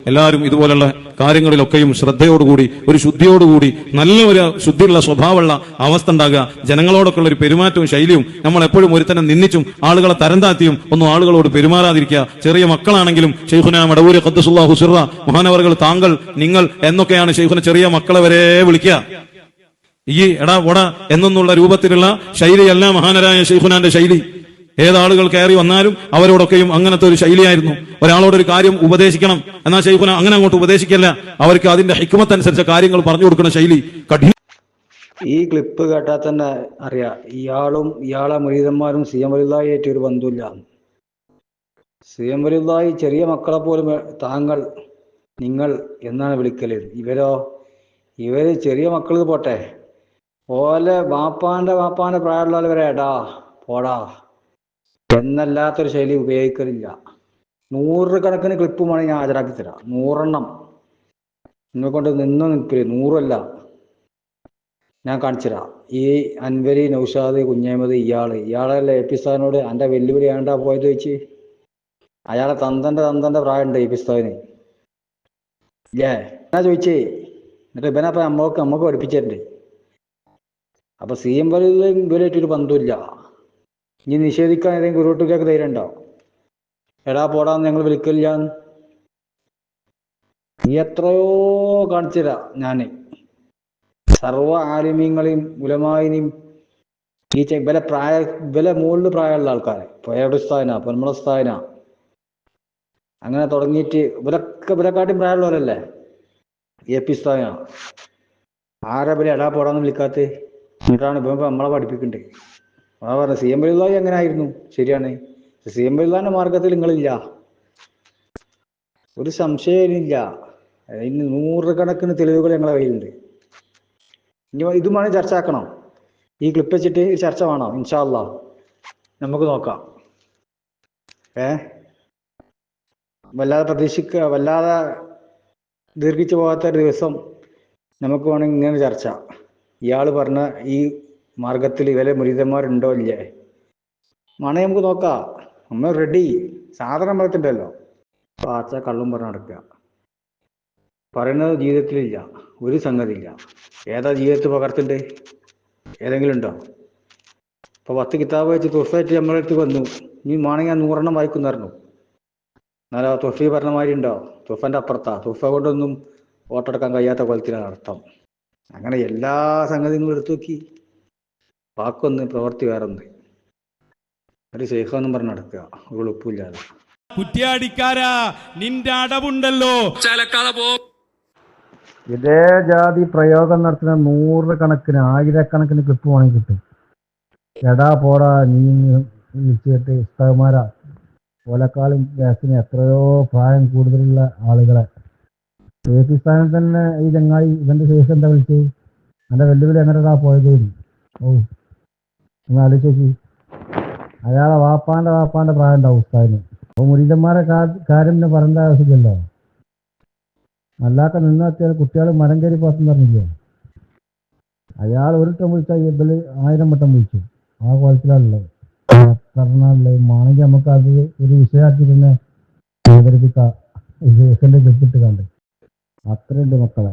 എല്ലാവരും ഇതുപോലുള്ള കാര്യങ്ങളിലൊക്കെയും ശ്രദ്ധയോടുകൂടി ഒരു ശുദ്ധിയോടുകൂടി നല്ല ഒരു ശുദ്ധിയുള്ള സ്വഭാവമുള്ള അവസ്ഥ ഉണ്ടാകുക. ജനങ്ങളോടൊക്കെ ഉള്ള ഒരു പെരുമാറ്റവും ശൈലിയും നമ്മൾ എപ്പോഴും ഒരുത്തനെ നിന്ദിച്ചും ആളുകളെ തരം താത്തിയും ഒന്നും ആളുകളോട് പെരുമാറാതിരിക്കുക. ചെറിയ മക്കളാണെങ്കിലും ഷെയ്ഖുന മടവൂര് ഖദ്സുല്ലാ ഹുസുറ മഹാനവറുകൾ താങ്കൾ നിങ്ങൾ എന്നൊക്കെയാണ് ഷെയ്ഖുന ചെറിയ മക്കളെ വരെ വിളിക്കുക. ഈ എടാ ഒട എന്നുള്ള രൂപത്തിലുള്ള ശൈലിയല്ല മഹാനരായ ഷെയ്ഖുനാന്റെ ശൈലി. ഏതാളുകൾ കയറി വന്നാലും അവരോടൊക്കെയും അങ്ങനത്തെ ഒരു ശൈലിയായിരുന്നു. ഒരാളോട് ഒരു കാര്യം ഉപദേശിക്കണം. എന്നാൽ ഷെയ്ഖുന അങ്ങനെ അങ്ങോട്ട് ഉപദേശിക്കല്ല. അവർക്ക് അതിന്റെ ഹിക്മത്ത് അനുസരിച്ച കാര്യങ്ങൾ പറഞ്ഞു കൊടുക്കുന്ന ശൈലി കഠിന ഈ ക്ലിപ്പ് കേട്ടാൽ തന്നെ അറിയാം. ഇയാളും ഇയാളെ മുരീതന്മാരും സി എം വലുതായിട്ട് ഒരു ബന്ധുല്ല സി എം വലുതായി ചെറിയ മക്കളെ പോലും താങ്കൾ നിങ്ങൾ എന്നാണ് വിളിക്കൽ? ഇവരോ? ഇവർ ചെറിയ മക്കൾ പോട്ടെ. ഓലെ വാപ്പാന്റെ വാപ്പാന്റെ പ്രായമുള്ള വരെ എടാ പോടാ. എന്നല്ലാത്തൊരു ശൈലി ഉപയോഗിക്കലില്ല. നൂറുകണക്കിന് ക്ലിപ്പുമാണ് ഞാൻ ഹാജരാക്കി തരാം. നൂറെണ്ണം. നിങ്ങളെ കൊണ്ട് നിന്ന് നിൽക്കൽ നൂറല്ല. ഞാൻ കാണിച്ചുതരാം ഈ അൻവരി നൗഷാദ് കുഞ്ഞഹമ്മദ് ഇയാൾ. ഇയാളല്ലേ എ പി സ്ഥാനോട് എന്റെ വെല്ലുവിളി ആണ്ടാ പോയത്? വെച്ച് അയാളെ തന്തന്റെ തന്തന്റെ പ്രായമുണ്ട് എ പി ഇല്ലേ? എന്നാ ചോദിച്ചേ? എന്നിട്ട് ഇവനപ്പം നമ്മൾക്ക് നമ്മക്ക് പഠിപ്പിച്ചിട്ടുണ്ട്. അപ്പൊ സി എം വലുതും ഇവരായിട്ടൊരു ബന്ധമില്ല ഇനി നിഷേധിക്കാൻ ഏതെങ്കിലും ഗുരുട്ടിലേക്ക് ധൈര്യം ഉണ്ടോ? എടാ പോടാന്ന് ഞങ്ങൾ വിളിക്കില്ല നീ എത്രയോ കാണിച്ചുതരാം ഞാൻ. സർവ ആലിമ്യങ്ങളെയും ഉലമായിനെയും ഈ ഇവലെ പ്രായ ഇവലെ മുകളിൽ പ്രായമുള്ള ആൾക്കാരെ. പോയയുടെ സ്ഥാന പൊന്മുള സ്ഥാന അങ്ങനെ തുടങ്ങിയിട്ട് ഇവരൊക്കെ ഇവരെക്കാട്ടും പ്രായമുള്ളവരല്ലേ? എ പി സ്ഥാന ആരാ ഇവരെ? എടാ പോടാന്ന് വിളിക്കാത്ത. എന്നിട്ടാണ് ഇപ്പൊ നമ്മളെ പഠിപ്പിക്കണ്ടേ. അതാ പറഞ്ഞ സി എം ബലുദായി അങ്ങനെ ആയിരുന്നു ശരിയാണ്. സി എം ബലുദാന്റെ മാർഗത്തിൽ നിങ്ങളില്ല. ഒരു സംശയമില്ല അതിന് നൂറുകണക്കിന് തെളിവുകൾ ഞങ്ങളെ കയ്യിലുണ്ട്. ഇനി ഇതുമാണ് ചർച്ച ആക്കണം? ഈ ക്ലിപ്പ് വെച്ചിട്ട് ചർച്ച വേണോ? ഇൻഷാല്ല നമുക്ക് നോക്കാം. ഏ? വല്ലാതെ പ്രതീക്ഷിക്ക വല്ലാതെ ദീർഘിച്ചു പോകാത്ത ഒരു ദിവസം നമുക്ക് വേണമെങ്കിൽ ഇങ്ങനെ ചർച്ച. ഇയാൾ പറഞ്ഞ ഈ മാർഗത്തിൽ ഇവരെ മുരീതന്മാരുണ്ടോ ഇല്ലേ? വേണേ നമുക്ക് നോക്കാം. നമ്മൾ റെഡി സാധനം പറയത്തിണ്ടല്ലോ പാച്ച കള്ളും പറഞ്ഞ് നടക്കുക. പറയുന്നത് ജീവിതത്തിലില്ല. ഒരു സംഗതി ഇല്ല ഏതാ ജീവിതത്തിൽ പകർത്തുണ്ട് ഏതെങ്കിലും ഉണ്ടോ? ഇപ്പൊ പത്ത് കിതാബ് വെച്ച് തുഫായിട്ട് നമ്മളെ അടുത്ത് വന്നു. ഇനി മാണെങ്കിൽ ഞാൻ നൂറെണ്ണം വായിക്കുന്നായിരുന്നു പറഞ്ഞു. എന്നാലോ തുഫി പറഞ്ഞ മാതിരി ഉണ്ടോ? തുഫന്റെ അപ്പുറത്താ. തുഫ കൊണ്ടൊന്നും വോട്ടെടുക്കാൻ കഴിയാത്ത കൊലത്തിലാണ് അർത്ഥം. അങ്ങനെ എല്ലാ സംഗതികളും എടുത്തു നോക്കി. വാക്കൊന്ന് പ്രവൃത്തി വേറൊന്ന്. ഒരു ശേഖമെന്നും പറഞ്ഞ് നടക്കുക. ഉളുപ്പില്ലാതെ കുറ്റിയാടിക്കാരാ നിന്റെ അടവുണ്ടല്ലോ. ഇതേ ജാതി പ്രയോഗം നടത്തുന്ന നൂറുകണക്കിന് ആയിരക്കണക്കിന് ക്ലിപ്പ് വേണമെങ്കിൽ കിട്ടും. എടാ പോടാ നീ വിളിച്ചിട്ട് ഇഷ്ടകുമാരാ ഓലക്കാളും ഗ്യാസിന് എത്രയോ പ്രായം കൂടുതലുള്ള ആളുകളെ. പാകിസ്ഥാനിൽ തന്നെ ഈ ചങ്ങായി ഇവന്റെ ശേഷം എന്താ വിളിച്ചത്? എന്റെ വെല്ലുവിളി എങ്ങനെയാ പോയത്. ഓ ഒന്ന് ആലോചിച്ച് നോക്കി. അയാളെ വാപ്പാന്റെ വാപ്പാന്റെ പ്രായം ഉണ്ടാവും ഉസ്താദിന്. അപ്പോൾ മുരീതന്മാരെ കാര്യം പിന്നെ പറയേണ്ട ആവശ്യമില്ലല്ലോ. അല്ലാത്ത നിന്നെത്തിയാൽ കുട്ടികൾ മരം കയറി പോസം പറഞ്ഞില്ലേ? അയാൾ ഒരു വട്ടം വിളിച്ചാൽ ഇബൽ ആയിരം വട്ടം വിളിച്ചു. ആ കോലത്തിലാണുള്ളത്. പറഞ്ഞാലുള്ളത് മാണെങ്കിൽ നമുക്ക് അത് ഒരു വിഷയമാക്കി തന്നെ അവതരിപ്പിക്കാം. വിഷയത്തിന്റെ കണ്ട്. അത്രയുണ്ട് മക്കളെ.